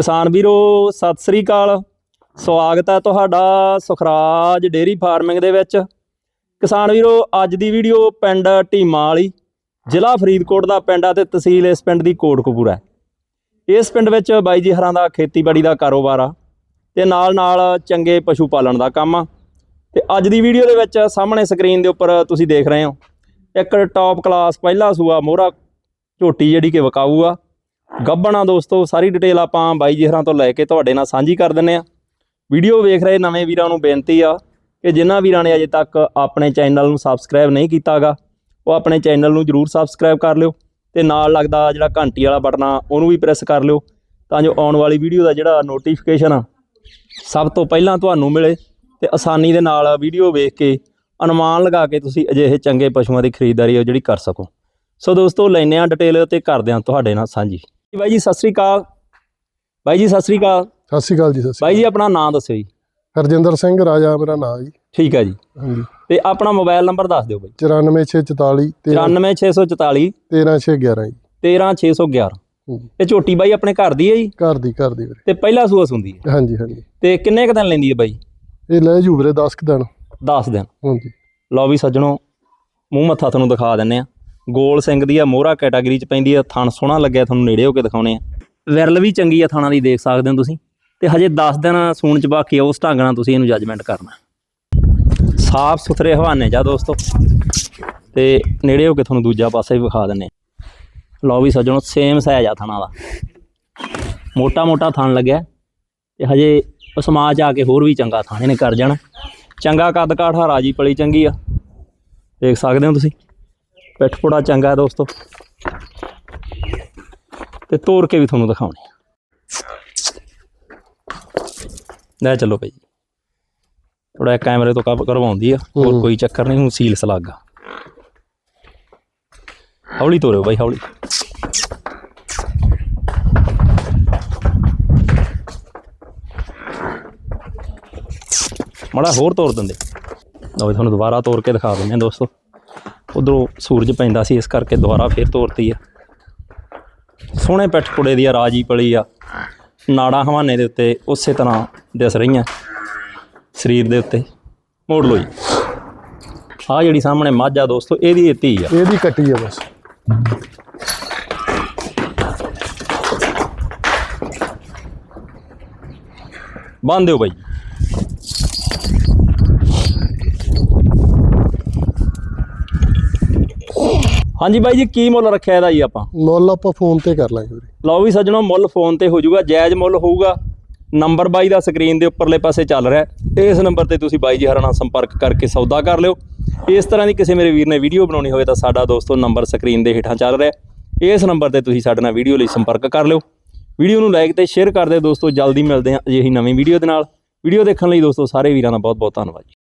ਕਿਸਾਨ ਵੀਰੋ, ਸਤਿ ਸ੍ਰੀ ਅਕਾਲ। ਸਵਾਗਤ ਹੈ ਤੁਹਾਡਾ ਸੁਖਰਾਜ ਡੇਰੀ ਫਾਰਮਿੰਗ ਦੇ ਵਿੱਚ। ਕਿਸਾਨ ਵੀਰੋ, ਅੱਜ ਦੀ ਵੀਡੀਓ ਪਿੰਡ ਢੀਮਾ ਵਾਲੀ, ਜ਼ਿਲ੍ਹਾ ਫਰੀਦਕੋਟ ਦਾ ਪਿੰਡ ਆ ਤੇ ਤਹਿਸੀਲ ਇਸ ਪਿੰਡ ਦੀ ਕੋਟਕਪੂਰਾ ਹੈ। ਇਸ ਪਿੰਡ ਵਿੱਚ ਬਾਈ ਜੀ ਹਰਾਂ ਦਾ ਖੇਤੀਬਾੜੀ ਦਾ ਕਾਰੋਬਾਰ ਆ ਤੇ ਨਾਲ ਨਾਲ ਚੰਗੇ ਪਸ਼ੂ ਪਾਲਣ ਦਾ ਕੰਮ ਆ। ਤੇ ਅੱਜ ਦੀ ਵੀਡੀਓ ਦੇ ਵਿੱਚ ਸਾਹਮਣੇ ਸਕਰੀਨ ਦੇ ਉੱਪਰ ਤੁਸੀਂ ਦੇਖ ਰਹੇ ਹੋ, ਇੱਕ ਟੌਪ ਕਲਾਸ ਪਹਿਲਾ ਸੂਆ ਮੋਹਰਾ ਝੋਟੀ ਜਿਹੜੀ ਕਿ ਵਿਕਾਊ ਆ। ਗੱਬਣਾ ਦੋਸਤੋ, ਸਾਰੀ ਡਿਟੇਲ ਆਪਾਂ ਬਾਈ ਜੀ ਹਰਾਂ ਤੋਂ ਲੈ ਕੇ ਤੁਹਾਡੇ ਨਾਲ ਸਾਂਝੀ ਕਰ ਦਿੰਨੇ ਆ। ਵੀਡੀਓ ਵੇਖ ਰਹੇ ਨਵੇਂ ਵੀਰਾਂ ਨੂੰ ਬੇਨਤੀ ਆ ਕਿ ਜਿਨ੍ਹਾਂ ਵੀਰਾਂ ਨੇ ਅਜੇ ਤੱਕ ਆਪਣੇ ਚੈਨਲ ਨੂੰ ਸਬਸਕ੍ਰਾਈਬ ਨਹੀਂ ਕੀਤਾਗਾ, ਉਹ ਆਪਣੇ ਚੈਨਲ ਨੂੰ ਜਰੂਰ ਸਬਸਕ੍ਰਾਈਬ ਕਰ ਲਿਓ ਤੇ ਨਾਲ ਲੱਗਦਾ ਜਿਹੜਾ ਘੰਟੀ ਵਾਲਾ ਬਟਨ ਆ, ਉਹਨੂੰ ਵੀ ਪ੍ਰੈਸ ਕਰ ਲਿਓ ਤਾਂ ਜੋ ਆਉਣ ਵਾਲੀ ਵੀਡੀਓ ਦਾ ਜਿਹੜਾ ਨੋਟੀਫਿਕੇਸ਼ਨ ਆ, ਸਭ ਤੋਂ ਪਹਿਲਾਂ ਤੁਹਾਨੂੰ ਮਿਲੇ ਤੇ ਆਸਾਨੀ ਦੇ ਨਾਲ ਵੀਡੀਓ ਵੇਖ ਕੇ ਅਨੁਮਾਨ ਲਗਾ ਕੇ ਤੁਸੀਂ ਅਜਿਹੇ ਚੰਗੇ ਪਸ਼ੂਆਂ ਦੀ ਖਰੀਦਦਾਰੀ ਆ ਜਿਹੜੀ ਕਰ ਸਕੋ। ਸੋ ਦੋਸਤੋ ਲੈਨੇ ਆ ਡਿਟੇਲ ਤੇ ਕਰਦੇ ਆ ਤੁਹਾਡੇ ਨਾਲ ਸਾਂਝੀ। ਜੀ ਬਾਈ ਜੀ ਸਤਿ ਸ੍ਰੀ ਅਕਾਲ। ਬਾਈ ਜੀ ਸਤਿ ਸ੍ਰੀ ਅਕਾਲ। ਸਤਿ ਸ਼੍ਰੀ ਅਕਾਲ ਜੀ ਸਤਿ ਸ਼੍ਰੀ ਬਾਈ ਜੀ ਆਪਣਾ ਨਾਮ ਦੱਸਿਓ ਜੀ। ਹਰਜਿੰਦਰ ਸਿੰਘ ਰਾਜਾ ਮੇਰਾ ਨਾਮ ਜੀ। ਠੀਕ ਹੈ ਜੀ। ਹਾਂਜੀ। ਤੇ ਆਪਣਾ ਮੋਬਾਈਲ ਨੰਬਰ ਦੱਸ ਦਿਓ ਬਾਈ। 94644 94644 13611 ਜੀ। 13611 ਹਾਂਜੀ। ਇਹ ਝੋਟੀ ਬਾਈ ਆਪਣੇ ਘਰ ਦੀ ਹੈ ਜੀ? ਘਰ ਦੀ ਘਰ ਦੀ ਵੀਰੇ। ਤੇ ਪਹਿਲਾ ਸੂਆ ਸੁੰਦੀ ਹੈ? ਹਾਂਜੀ ਹਾਂਜੀ। ਤੇ ਕਿੰਨੇ ਕੁ ਦਿਨ ਲੈਂਦੀ ਹੈ ਬਾਈ? ਇਹ ਲੈ ਜੂ ਵੀਰੇ 10 ਕੁ ਦਿਨ। 10 ਦਿਨ। ਹਾਂਜੀ। ਲਓ ਵੀ ਸੱਜਣੋ ਮੂੰਹ ਮੱਥਾ ਤੁਹਾਨੂੰ ਦਿਖਾ ਦਿੰਨੇ ਆ ਗੋਲ ਸਿੰਘ ਦੀ ਆ, ਮੋਹਰਾ ਕੈਟਾਗਰੀ ਚ ਪੈਂਦੀ ਆ, ਥਣ ਸੋਹਣਾ ਲੱਗਿਆ, ਤੁਹਾਨੂੰ ਨੇੜੇ ਹੋ ਕੇ ਦਿਖਾਉਣੇ ਆ। ਵਿਰਲ ਵੀ ਚੰਗੀ ਆ ਥਾਣਾ ਦੀ, ਦੇਖ ਸਕਦੇ ਹੋ ਤੁਸੀਂ। ਤੇ ਹਜੇ 10 ਦਿਨ ਸੂਣ ਚ ਬਾਕੀ ਆ, ਉਸ ਢੰਗ ਨਾਲ ਤੁਸੀਂ ਇਹਨੂੰ ਜੱਜਮੈਂਟ ਕਰਨਾ। ਸਾਫ਼ ਸੁਥਰੇ ਹਵਾਨੇ ਜਾ ਦੋਸਤੋ। ਤੇ ਨੇੜੇ ਹੋ ਕੇ ਤੁਹਾਨੂੰ ਦੂਜਾ ਪਾਸਾ ਵੀ ਵਿਖਾ ਦਿੰਨੇ ਲਓ ਵੀ ਸੱਜਣੋ ਸੇਮ ਸਾਈਜ਼ ਆ ਥਣਾ ਦਾ। ਮੋਟਾ ਮੋਟਾ ਥਣ ਲੱਗਿਆ। ਤੇ ਹਜੇ ਉਹ ਸਮਾਜ ਆ ਕੇ ਹੋਰ ਵੀ ਚੰਗਾ ਥਾਣੇ ਨੇ ਕਰ ਜਾਣਾ। ਚੰਗਾ ਕੱਦ ਕਾਠਾ ਰਾਜੀ ਪਲੀ ਚੰਗੀ ਆ। ਦੇਖ ਸਕਦੇ ਹੋ ਤੁਸੀਂ। ਪਿੱਠ ਪੁੜਾ ਚੰਗਾ ਦੋਸਤੋ। ਤੇ ਤੋੜ ਕੇ ਵੀ ਤੁਹਾਨੂੰ ਦਿਖਾਉਣੇ ਆ। ਲੈ ਚੱਲੋ ਭਾਈ ਥੋੜਾ ਕੈਮਰੇ ਤੋਂ ਕਵ ਕਰਵਾਉਂਦੀ ਆ ਹੋਰ। ਕੋਈ ਚੱਕਰ ਨਹੀਂ ਹੁਣ ਸੀਲ ਸਲਾਗਾ ਹੌਲੀ ਤੋਰਿਓ ਬਾਈ ਹੌਲੀ। ਮੜਾ ਹੋਰ ਤੋੜ ਦਿੰਦੇ। ਲਓ ਤੁਹਾਨੂੰ ਦੁਬਾਰਾ ਤੋੜ ਕੇ ਦਿਖਾ ਦਿੰਦੇ ਹਾਂ ਦੋਸਤੋ। ਉਧਰੋਂ ਸੂਰਜ ਪੈਂਦਾ ਸੀ ਇਸ ਕਰਕੇ ਦੁਬਾਰਾ ਫੇਰ ਤੋੜਤੀ ਆ। ਸੋਹਣੇ ਪਿੱਠ ਕੁੜੇ ਦੀ ਆ ਰਾਜੀ ਪਲੀ ਆ। ਨਾੜਾ ਹਵਾਨੇ ਦੇ ਉੱਤੇ ਉਸੇ ਤਰ੍ਹਾਂ ਦਿਸ ਰਹੀਆਂ। ਸਰੀਰ ਦੇ ਉੱਤੇ। ਮੋੜ ਲਓ ਜੀ। ਆ ਜਿਹੜੀ ਸਾਹਮਣੇ ਮੱਝ ਦੋਸਤੋ ਇਹਦੀ ਇਹ ਧੀ ਆ। ਇਹਦੀ ਕੱਟੀ ਆ ਬਸ। ਬੰਨ ਦਿਓ ਬਾਈ। ਹਾਂਜੀ ਬਾਈ ਜੀ ਕੀ ਮੁੱਲ ਰੱਖਿਆ ਇਹਦਾ ਜੀ ਆਪਾਂ? ਮੁੱਲ ਆਪਾਂ ਫੋਨ ਤੇ ਕਰ ਲਾਂਗੇ ਵੀਰੇ। ਲਓ ਵੀ ਸੱਜਣੋ ਮੁੱਲ ਫੋਨ ਤੇ ਹੋ ਜਾਊਗਾ ਜਾਇਜ਼ ਮੁੱਲ ਹੋਊਗਾ। ਨੰਬਰ ਬਾਈ ਦਾ ਸਕਰੀਨ ਦੇ ਉੱਪਰਲੇ ਪਾਸੇ ਚੱਲ ਰਿਹਾ। ਇਸ ਨੰਬਰ ਤੇ ਤੁਸੀਂ ਬਾਈ ਜੀ ਹਰਾਂ ਨਾਲ ਸੰਪਰਕ ਕਰਕੇ ਸੌਦਾ ਕਰ ਲਿਓ। ਇਸ ਤਰ੍ਹਾਂ ਦੀ ਕਿਸੇ ਮੇਰੇ ਵੀਰ ਨੇ ਵੀਡੀਓ ਬਣਾਉਣੀ ਹੋਵੇ ਤਾਂ ਸਾਡਾ ਦੋਸਤੋ ਨੰਬਰ ਸਕਰੀਨ ਦੇ ਹੇਠਾਂ ਚੱਲ ਰਿਹਾ। ਇਸ ਨੰਬਰ ਤੇ ਤੁਸੀਂ ਸਾਡੇ ਨਾਲ ਵੀਡੀਓ ਲਈ ਸੰਪਰਕ ਕਰ ਲਿਓ। ਵੀਡੀਓ ਨੂੰ ਲਾਈਕ ਤੇ ਸ਼ੇਅਰ ਕਰ ਦਿਓ ਦੋਸਤੋ। ਜਲਦੀ ਮਿਲਦੇ ਹਾਂ ਅਜਿਹੀ ਨਵੀਂ ਵੀਡੀਓ ਦੇ ਨਾਲ। ਵੀਡੀਓ ਦੇਖਣ ਲਈ ਦੋਸਤੋ ਸਾਰੇ ਵੀਰਾਂ ਦਾ ਬਹੁਤ ਬਹੁਤ ਧੰਨਵਾਦ ਜੀ।